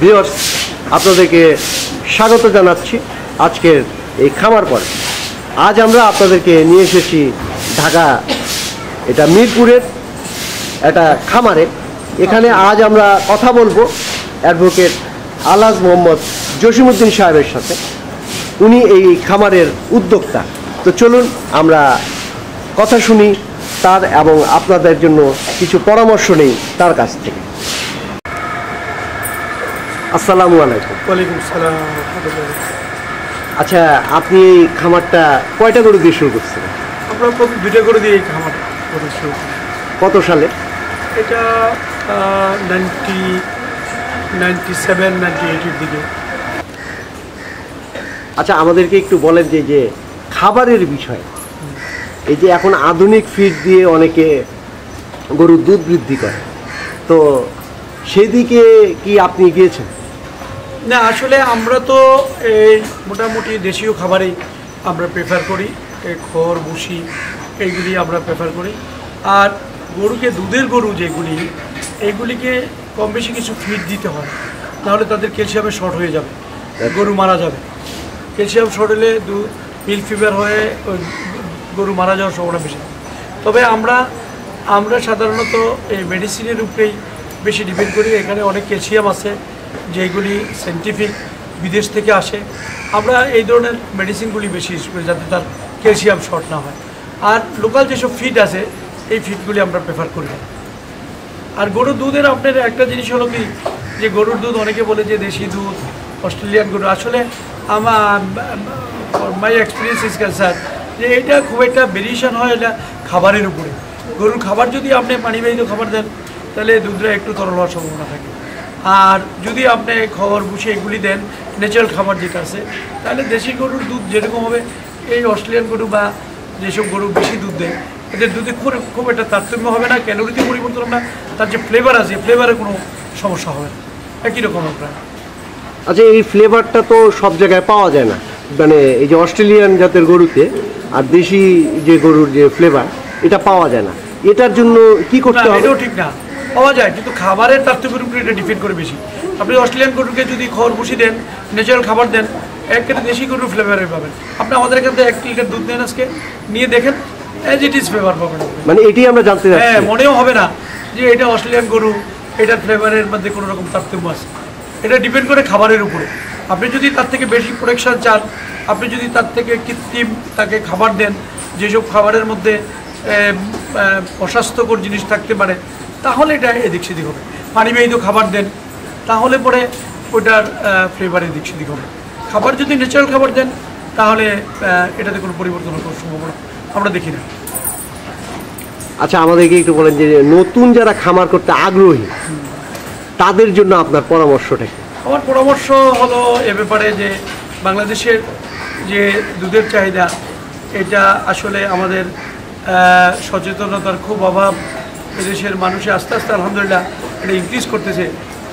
Viewers, আপনাদেরকে স্বাগত জানাচ্ছি আজকের এই খামার পরে আজ আমরা আপনাদেরকে নিয়ে এসেছি ঢাকা, এটা মিরপুরের একটা খামারে। এখানে আজ আমরা কথা বলব অ্যাডভোকেট আলাজ মোহাম্মদ জসিমুদ্দিন সাহেবের সাথে। উনি এই খামারের উদ্যোক্তা। তো চলুন আমরা কথা শুনি তার এবং আপনাদের জন্য কিছু পরামর্শ নেই তার কাছ থেকে। আসসালামু আলাইকুম। ওয়ালাইকুম সালাম আচ্ছা আপনি এই খামারটা কয়টা গরু দিয়ে শুরু করছেন? আমরা প্রথম দুইটা করে দিয়ে এই খামার শুরু কত সালে? এটা নাইনটি নাইনটি সেভেন নাইনটি এইটের দিকে। আচ্ছা আমাদেরকে একটু বলেন যে যে খাবারের বিষয়। এই যে এখন আধুনিক ফিড দিয়ে অনেকে গরুর দুধ বৃদ্ধি করে। তো সেদিকে কি আপনি গিয়েছেন না আসলে আমরা তো এই মোটামুটি দেশীয় খাবারই আমরা প্রেফার করি। এই খড় ভুসি এইগুলি আমরা প্রেফার করি। আর গরুকে দুধের গরু যেগুলি এইগুলিকে কম বেশি কিছু ফিড দিতে হয়। নাহলে তাদের ক্যালসিয়ামের শর্ট হয়ে যাবে। গরু মারা যাবে। ক্যালসিয়াম শর্ট হলে দু মিল ফিভার হয়ে ওই গরু মারা যাওয়ার সম্ভাবনা বেশি। তবে আমরা আমরা সাধারণত এই মেডিসিনের উপরেই বেশি ডিপেন্ড করি, এখানে অনেক ক্যালসিয়াম আছে যেগুলি সাইন্টিফিক বিদেশ থেকে আসে। আমরা এই ধরনের মেডিসিনগুলি বেশি ইউজ করি যাতে তার ক্যালসিয়াম শর্ট না হয়। আর লোকাল যেসব ফিড আছে, এই ফিডগুলি আমরা প্রেফার করি। আর গরুর দুধের আপনার একটা জিনিস হলো কি, যে গরুর দুধ অনেকে বলে যে দেশি দুধ, অস্ট্রেলিয়ান গরু। আসলে আমার মাই এক্সপিরিয়েন্স ইজ স্যার যে এটা খুব একটা ভেরিয়েশন হয় এটা খাবারের উপরে। গরুর খাবার যদি আপনি পানিবাহিত খাবার দেন তাহলে দুধটা একটু তরল হওয়ার সম্ভাবনা থাকে। আর যদি আপনি খবর বুঝে এগুলি দেন ন্যাচারাল খাবার যেটা আছে তাহলে দেশি গরুর দুধ যেরকম হবে এই অস্ট্রেলিয়ান গরু বা যেসব গরু বেশি দুধ দেয় এদের দুধে খুব খুব একটা তারতম্য হবে না ক্যালোরিতে পরিবর্তন হবে না তার যে ফ্লেভার আছে ফ্লেভারে কোনো সমস্যা হবে না। একই রকম প্রায় আচ্ছা এই ফ্লেভারটা তো সব জায়গায় পাওয়া যায় না। মানে এই যে অস্ট্রেলিয়ান জাতের গরুতে আর দেশি যে গরুর যে ফ্লেভার এটা পাওয়া যায় না। এটার জন্য কি করতে হবে? এটাও ঠিক না। পাওয়া যায় কিন্তু খাবারের তারতম্যের উপরে এটা ডিপেন্ড করে বেশি। আপনি অস্ট্রেলিয়ান গরুকে যদি খড় বসি দেন ন্যাচারাল খাবার দেন এক কেটে দেশি গরুর ফ্লেভারে পাবেন। আপনি আমাদের এখান থেকে এক লিটার দুধ নেন আজকে নিয়ে দেখেন অ্যাজ ইট ইজ ফ্লেভার পাবেন মানে এটি আমরা জানতে হ্যাঁ মনেও হবে না যে এটা অস্ট্রেলিয়ান গরু এটার ফ্লেভারের মধ্যে কোনো রকম তারতম্য আছে। এটা ডিপেন্ড করে খাবারের উপরে। আপনি যদি তার থেকে বেশি প্রোটেকশন চান আপনি যদি তার থেকে কৃত্রিম তাকে খাবার দেন যেসব খাবারের মধ্যে অস্বাস্থ্যকর জিনিস থাকতে পারে তাহলে এটা এদিক সেদিক হবে। পানিবাহিত খাবার দেন তাহলে পরে ওটার ফ্লেভার এদিক সেদিক হবে। খাবার যদি ন্যাচারাল খাবার দেন তাহলে এটাতে কোনো পরিবর্তন হওয়ার সম্ভাবনা আমরা দেখি না। আচ্ছা আমাদেরকে একটু বলেন যে নতুন যারা খামার করতে আগ্রহী তাদের জন্য আপনার পরামর্শটা কি? আমার পরামর্শ হলো এ ব্যাপারে যে বাংলাদেশের যে দুধের চাহিদা এটা আসলে আমাদের সচেতনতার খুব অভাব। এদেশের মানুষে আস্তে আস্তে আলহামদুলিল্লাহ এটা ইনক্রিজ করতেছে।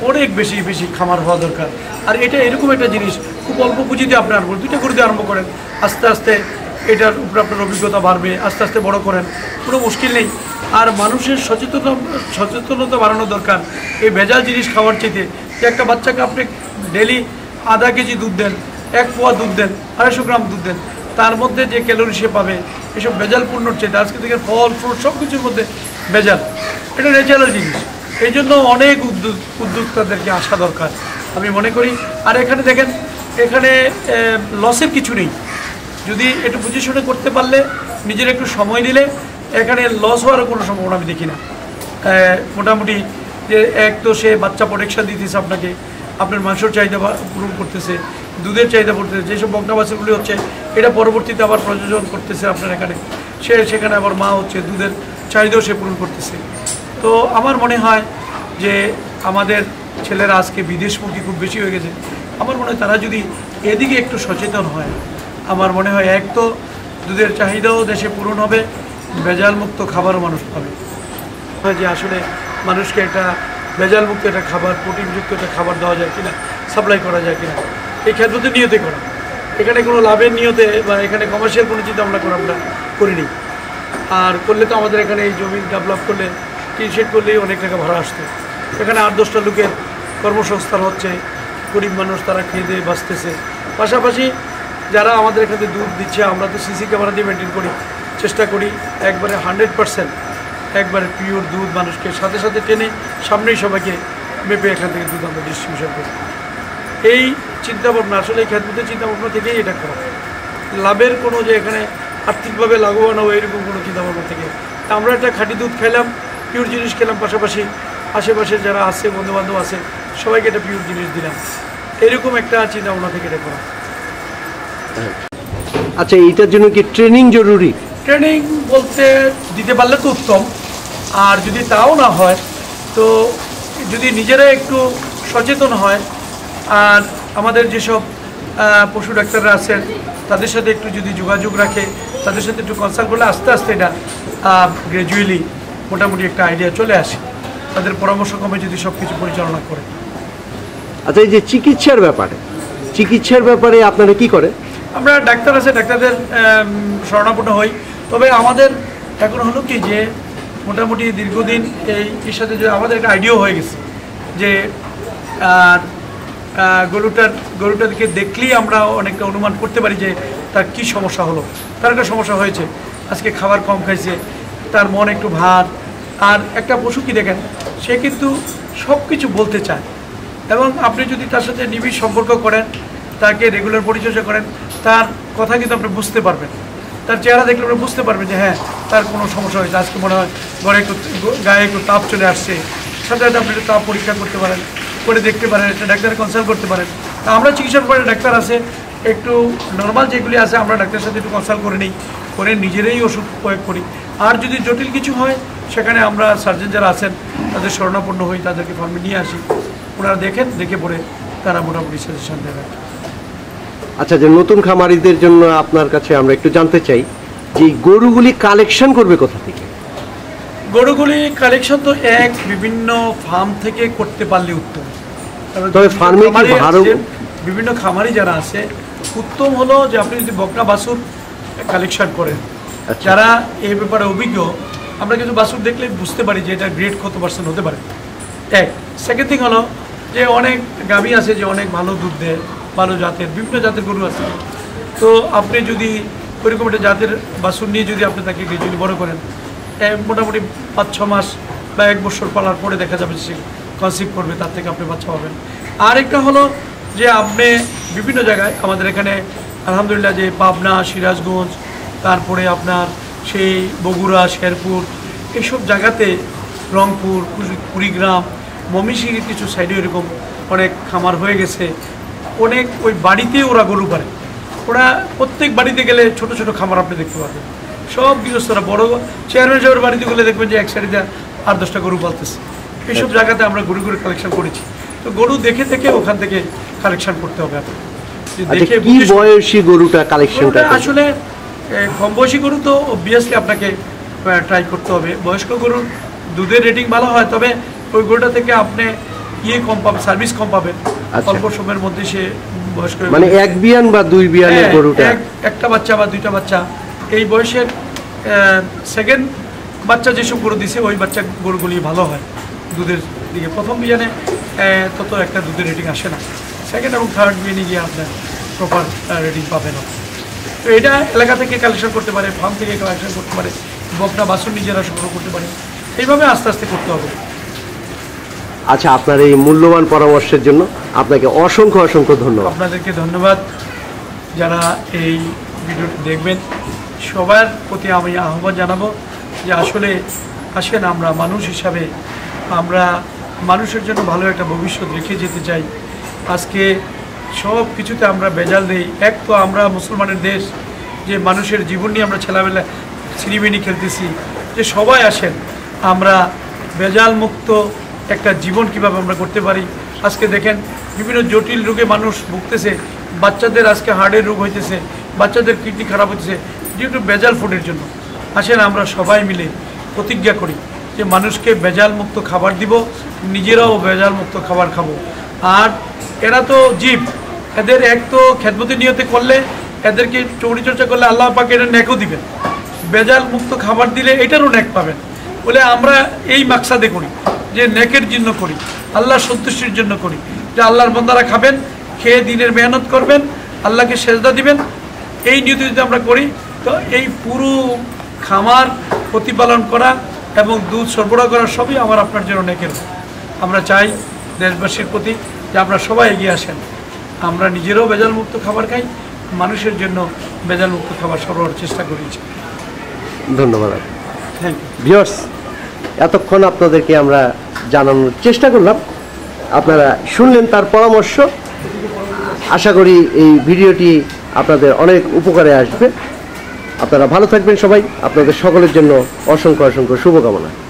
অনেক বেশি বেশি খামার হওয়া দরকার। আর এটা এরকম একটা জিনিস, খুব অল্প পুঁজিতে আপনি আরম্ভ করেন, দুইটা করতে আরম্ভ করেন, আস্তে আস্তে এটার উপরে আপনার অভিজ্ঞতা বাড়বে, আস্তে আস্তে বড় করেন, কোনো মুশকিল নেই। আর মানুষের সচেতনতা সচেতনতা বাড়ানো দরকার। এই ভেজাল জিনিস খাওয়ার চাইতে যে একটা বাচ্চাকে আপনি ডেলি আধা কেজি দুধ দেন, এক পোয়া দুধ দেন, আড়াইশো গ্রাম দুধ দেন, তার মধ্যে যে ক্যালোরি সে পাবে, এসব ভেজাল পূর্ণর চাইতে, আজকে থেকে ফল ফ্রুট সব কিছুর মধ্যে ভেজাল। এটা ন্যাচারাল জিনিস। এই জন্য অনেক উদ্যোগ উদ্যোক্তাদেরকে আসা দরকার, আমি মনে করি। আর এখানে দেখেন, এখানে লসের কিছু নেই। যদি একটু বুঝে শুনে করতে পারলে, নিজের একটু সময় দিলে এখানে লস হওয়ার কোনো সম্ভাবনা আমি দেখি না। মোটামুটি যে এক তো সে বাচ্চা প্রোটেকশন দিতেছে আপনাকে, আপনার মাংসর চাহিদা পূরণ করতেছে, দুধের চাহিদা পড়তেছে, যেসব বকনা বাচ্চাগুলি হচ্ছে, এটা পরবর্তীতে আবার প্রযোজন করতেছে আপনার এখানে। সে সেখানে আবার মা হচ্ছে দুধের চাহিদাও সে পূরণ করতেছে। তো আমার মনে হয় যে আমাদের ছেলেরা আজকে বিদেশমুখী খুব বেশি হয়ে গেছে। আমার মনে হয় তারা যদি এদিকে একটু সচেতন হয়, আমার মনে হয় এক তো দুধের চাহিদাও দেশে পূরণ হবে ভেজাল মুক্ত খাবারও মানুষ পাবে। যে আসলে মানুষকে একটা ভেজাল মুক্ত একটা খাবার, প্রোটিনযুক্ত একটা খাবার দেওয়া যায় কিনা, সাপ্লাই করা যায় কিনা, এই ক্ষেত্রতে নিয়তে করা। এখানে কোনো লাভের নিয়তে বা এখানে কমার্শিয়াল কোনো চিন্তা আমরা করা আমরা করিনি। আর করলে তো আমাদের এখানে এই জমি ডেভেলপ করলে টিন শেড করলেই অনেক টাকা ভাড়া আসতো। এখানে আট দশটা লোকের কর্মসংস্থান হচ্ছে, গরিব মানুষ তারা খেয়ে দিয়ে বাঁচতেছে। পাশাপাশি যারা আমাদের এখানে দুধ দিচ্ছে, আমরা তো সিসি ক্যামেরা দিয়ে মেনটেন করি, চেষ্টা করি একবারে হান্ড্রেড পার্সেন্ট একবারে পিওর দুধ মানুষকে, সাথে সাথে টেনে সামনেই সবাইকে মেপে এখান থেকে দুধ আমরা ডিস্ট্রিবিউশন করি। এই চিন্তাভাবনা, আসলে এই খ্যাতমতের চিন্তাভাবনা থেকেই এটা করা। লাভের কোনো যে এখানে আর্থিকভাবে লাভবান হব এরকম কোনো চিন্তাভাবনা থেকে। তা আমরা একটা খাঁটি দুধ খেলাম পিওর জিনিস খেলাম পাশাপাশি আশেপাশে যারা আছে বন্ধুবান্ধব আছে সবাইকে একটা পিওর জিনিস দিলাম। এরকম একটা চিন্তাভাবনা থেকে এটা করা। আচ্ছা এইটার জন্য কি ট্রেনিং জরুরি? ট্রেনিং বলতে দিতে পারলে তো উত্তম আর যদি তাও না হয় তো যদি নিজেরা একটু সচেতন হয় আর আমাদের যেসব পশু ডাক্তাররা আছেন তাদের সাথে একটু যদি যোগাযোগ রাখে তাদের সাথে একটু কনসাল্ট করলে আস্তে আস্তে এটা গ্র্যাজুয়ালি মোটামুটি একটা আইডিয়া চলে আসে। তাদের পরামর্শ ক্রমে যদি সব কিছু পরিচালনা করে। আচ্ছা এই যে চিকিৎসার ব্যাপারে চিকিৎসার ব্যাপারে আপনারা কি করে আমরা ডাক্তার আছে ডাক্তারদের শরণাপন্ন হই। তবে আমাদের এখন হলো কি যে মোটামুটি দীর্ঘদিন এই এর সাথে যে আমাদের একটা আইডিয়া হয়ে গেছে যে গরুটার, গরুটাকে দেখলেই আমরা অনেকটা অনুমান করতে পারি যে তার কি সমস্যা হলো, তার একটা সমস্যা হয়েছে। আজকে খাবার কম খাইছে, তার মন একটু ভার। আর একটা পশু কি দেখেন, সে কিন্তু সব কিছু বলতে চায়। এবং আপনি যদি তার সাথে নিবিড় সম্পর্ক করেন, তাকে রেগুলার পরিচর্যা করেন, তার কথা কিন্তু আপনি বুঝতে পারবেন। তার চেহারা দেখলে আপনি বুঝতে পারবেন যে হ্যাঁ তার কোনো সমস্যা হয়েছে। আজকে মনে হয় ঘরে একটু গায়ে একটু তাপ চলে আসছে। সাথে সাথে আপনি একটু তাপ পরীক্ষা করতে পারেন। করে দেখতে পারেন, একটা ডাক্তারের কনসাল্ট করতে পারেন। তা আমরা চিকিৎসার পরে ডাক্তার আছে, একটু নর্মাল যেগুলি আছে আমরা ডাক্তারের সাথে একটু কনসাল্ট করে নিই, করে নিজেরাই ওষুধ প্রয়োগ করি। আর যদি জটিল কিছু হয়, সেখানে আমরা সার্জন যারা আছেন, তাদের শরণাপন্ন হই, তাদেরকে ফর্মে নিয়ে আসি। ওনারা দেখেন, দেখে পড়ে তারা মোটামুটি সাজেশন দেবেন আচ্ছা যে নতুন খামারিদের জন্য আপনার কাছে আমরা একটু জানতে চাই, যে গরুগুলি কালেকশন করবে কোথা থেকে? গরুগুলি কালেকশন তো এক বিভিন্ন ফার্ম থেকে করতে পারলে উত্তম। তবে বিভিন্ন ফার্মে বিভিন্ন খামারি যারা আছে উত্তম হলো যে আপনি যদি বকনা বাছুর কালেকশন করেন। আচ্ছা। যারা এই ব্যাপারে অভিজ্ঞ আমরা কিন্তু বাসুর দেখলে বুঝতে পারি যে এটা গ্রেড কত পার্সেন্ট হতে পারে। এক। সেকেন্ড থিং হলো যে অনেক গাভী আছে যে অনেক ভালো দুধ দেয় ভালো জাতের বিভিন্ন জাতের গরু আছে। তো আপনি যদি ওইরকম একটা জাতের বাসুর নিয়ে যদি আপনি তাকে গ্রেজুয়ালি বড় করেন মোটামুটি পাঁচ, ছ মাস বা এক বছর পালার পরে দেখা যাবে সে কনসিভ করবে, তার থেকে আপনি বাচ্চা পাবেন। আরেকটা হলো যে আপনি বিভিন্ন জায়গায়, আমাদের এখানে আলহামদুলিল্লাহ যে পাবনা, সিরাজগঞ্জ, তারপরে আপনার সেই বগুড়া, শেরপুর এইসব জায়গাতে রংপুর কুড়িগ্রাম মমিশির কিছু সাইডে এরকম অনেক খামার হয়ে গেছে। অনেক ওই বাড়িতে ওরা গরু পারে ওরা প্রত্যেক বাড়িতে গেলে ছোট ছোট খামার আপনি দেখতে পাবেন। সব গৃহস্থরা বড় চেয়ারম্যান সাহেবের বাড়িতে গেলে দেখবেন যে এক সাইডে আট দশটা গরু পালতেছে। এইসব জায়গাতে আমরা গরু গরু কালেকশন করেছি। তো গরু দেখে দেখে ওখান থেকে কালেকশন করতে হবে আচ্ছা দেখে কি বয়সী গরুটা কালেকশনটা আসলে কম বয়সী গরু তো অবভিয়াসলি আপনাকে ট্রাই করতে হবে। বয়স্ক গরুর দুধের রেটিং ভালো হয় তবে ওই গরুটা থেকে আপনি ইয়ে কম পাবেন সার্ভিস কম পাবেন। আচ্ছা। অল্প সময়ের মধ্যে সে বয়স্ক মানে এক বিয়ান বা দুই বিয়ানের হ্যাঁ, গরুটা? একটা বাচ্চা বা দুইটা বাচ্চা এই বয়সের সেকেন্ড বাচ্চা যেসব গরু দিছে ওই বাচ্চা গরুগুলি ভালো হয় দুধের দিকে। প্রথম বিয়ানে তত একটা দুধের রেটিং আসে না। সেকেন্ড এবং থার্ড বিয়ানে গিয়ে আপনার প্রপার রেটিং পাবে না তো এটা এলাকা থেকে কালেকশন করতে পারে ফার্ম থেকে কালেকশন করতে পারে বকনা বাসন নিজেরা সংগ্রহ করতে পারে। এইভাবে আস্তে আস্তে করতে হবে। আচ্ছা আপনার এই মূল্যবান পরামর্শের জন্য আপনাকে অসংখ্য অসংখ্য ধন্যবাদ। আপনাদেরকে ধন্যবাদ। যারা এই ভিডিওটি দেখবেন সবার প্রতি আমি আহ্বান জানাব যে আসলে আসেন আমরা মানুষ হিসাবে, আমরা মানুষের জন্য ভালো একটা ভবিষ্যৎ রেখে যেতে চাই। আজকে সব কিছুতে আমরা বেজাল দেই এক তো আমরা মুসলমানের দেশ, যে মানুষের জীবন নিয়ে আমরা ছেলেবেলা, ছিনিমিনি খেলতেছি, যে সবাই আসেন, আমরা বেজাল মুক্ত একটা জীবন কীভাবে আমরা করতে পারি? আজকে দেখেন, বিভিন্ন জটিল রোগে মানুষ ভুগতেছে, বাচ্চাদের আজকে হার্টের রোগ হইতেছে, বাচ্চাদের কিডনি খারাপ হইতেছে। ডিউ বেজাল ফুডের জন্য। আসেন আমরা সবাই মিলে প্রতিজ্ঞা করি যে মানুষকে বেজাল মুক্ত খাবার দিব, নিজেরাও বেজাল মুক্ত খাবার খাব। আর এরা তো জীব, এদের এক তো খেদমতি নিয়তে করলে, এদেরকে চর্চা করলে আল্লাহ পাকে এটা নেকও দিবেন। বেজাল মুক্ত খাবার দিলে এটারও ন্যাক পাবেন। বলে আমরা এই মাকসাদে করি, যে ন্যাকের জন্য করি, আল্লাহর সন্তুষ্টির জন্য করি, যে আল্লাহর বন্দারা খাবেন, খেয়ে দিনের মেহনত করবেন, আল্লাহকে সেজদা দিবেন। এই নিয়তি যদি আমরা করি তো এই পুরো খামার প্রতিপালন করা এবং দুধ সরবরাহ করা সবই আমার আপনার জন্য নেকের আমরা চাই দেশবাসীর প্রতি যে আপনারা সবাই এগিয়ে আসেন। আমরা নিজেরাও ভেজাল মুক্ত খাবার খাই মানুষের জন্য ভেজাল মুক্ত খাবার সরবরাহের চেষ্টা করেছি ধন্যবাদ। থ্যাংক ইউ ভিউয়ার্স এতক্ষণ আপনাদেরকে আমরা জানানোর চেষ্টা করলাম। আপনারা শুনলেন তার পরামর্শ। আশা করি এই ভিডিওটি আপনাদের অনেক উপকারে আসবে। আপনারা ভালো থাকবেন সবাই। আপনাদের সকলের জন্য অসংখ্য অসংখ্য শুভকামনা।